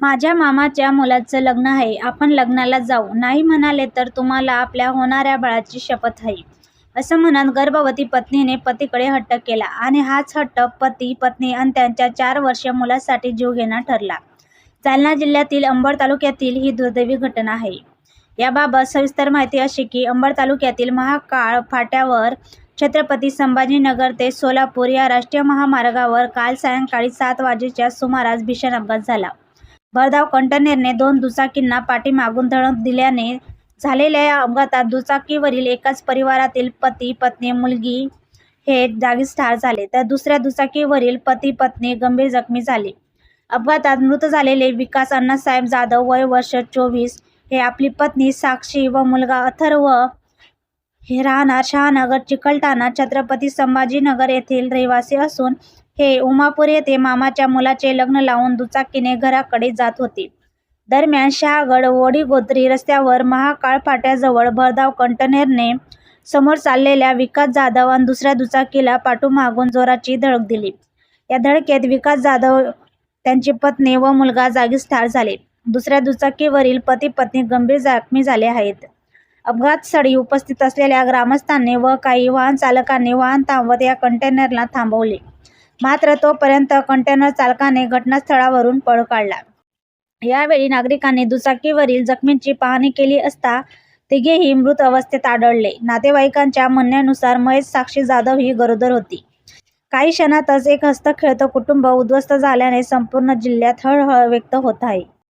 माझ्या मामाच्या मुलाचं लग्न आहे आपण लग्नाला जाऊ. नाही म्हणाले तर तुम्हाला आपल्या होणाऱ्या बाळाची शपथ आहे. असं म्हणत गर्भवती पत्नीने पतीकडे हट्ट केला आणि हाच हट्ट पती पत्नी आणि त्यांच्या चार वर्षीय मुलासाठी जीवघेणा ठरला. जालना जिल्ह्यातील अंबड तालुक्यातील ही दुर्दैवी घटना आहे. याबाबत सविस्तर माहिती अशी की अंबड तालुक्यातील महाकाळ फाट्यावर छत्रपती संभाजीनगर ते सोलापूर या राष्ट्रीय महामार्गावर काल सायंकाळी सात वाजेच्या सुमारास भीषण अपघात झाला. भरधाव कंटेनरने दोन दुचाकींना पाठीमागून धडक दिल्याने झालेल्या या अपघातात दुचाकीवरील एकाच परिवारातील पती पत्नी मुलगी हे जागीच ठार झाले. तर दुसऱ्या दुचाकीवरील पती पत्नी गंभीर जखमी झाली. अपघातात मृत झालेले विकास अण्णासाहेब जाधव वय वर्ष चोवीस. हे आपली पत्नी साक्षी व मुलगा अथर्व हे राहणार शहानगर चिकलठाणा छत्रपती संभाजीनगर येथील रहिवासी असून हे उमापूर येथे मामाच्या मुलाचे लग्न लावून दुचाकीने घराकडे जात होते. दरम्यान शहागड वडीगोत्री रस्त्यावर महाकाळ फाट्याजवळ भरधाव कंटेनरने समोर चाललेल्या विकास जाधव आणि दुसऱ्या दुचाकीला पाठूमागून जोराची धडक दिली. या धडकेत विकास जाधव त्यांची पत्नी व मुलगा जागीच ठार झाले. दुसऱ्या दुचाकीवरील पती पत्नी गंभीर जखमी झाले आहेत. अपघातस्थळी उपस्थित असलेल्या ग्रामस्थांनी व काही वाहन चालकांनी वाहन थांबवत या कंटेनरला थांबवले. मात्र तोपर्यंत कंटेनर चालकाने घटनास्थळावरून पळ काढला. यावेळी नागरिकांनी दुचाकीवरील जखमींची पाहणी केली असता तिघेही मृत अवस्थेत आढळले. नातेवाईकांच्या म्हणण्यानुसार महेश साक्षी जाधव ही गरोदर होती. काही क्षणातच एक हस्तखेळतं कुटुंब उद्ध्वस्त झाल्याने संपूर्ण जिल्ह्यात हळहळ व्यक्त होत आहे.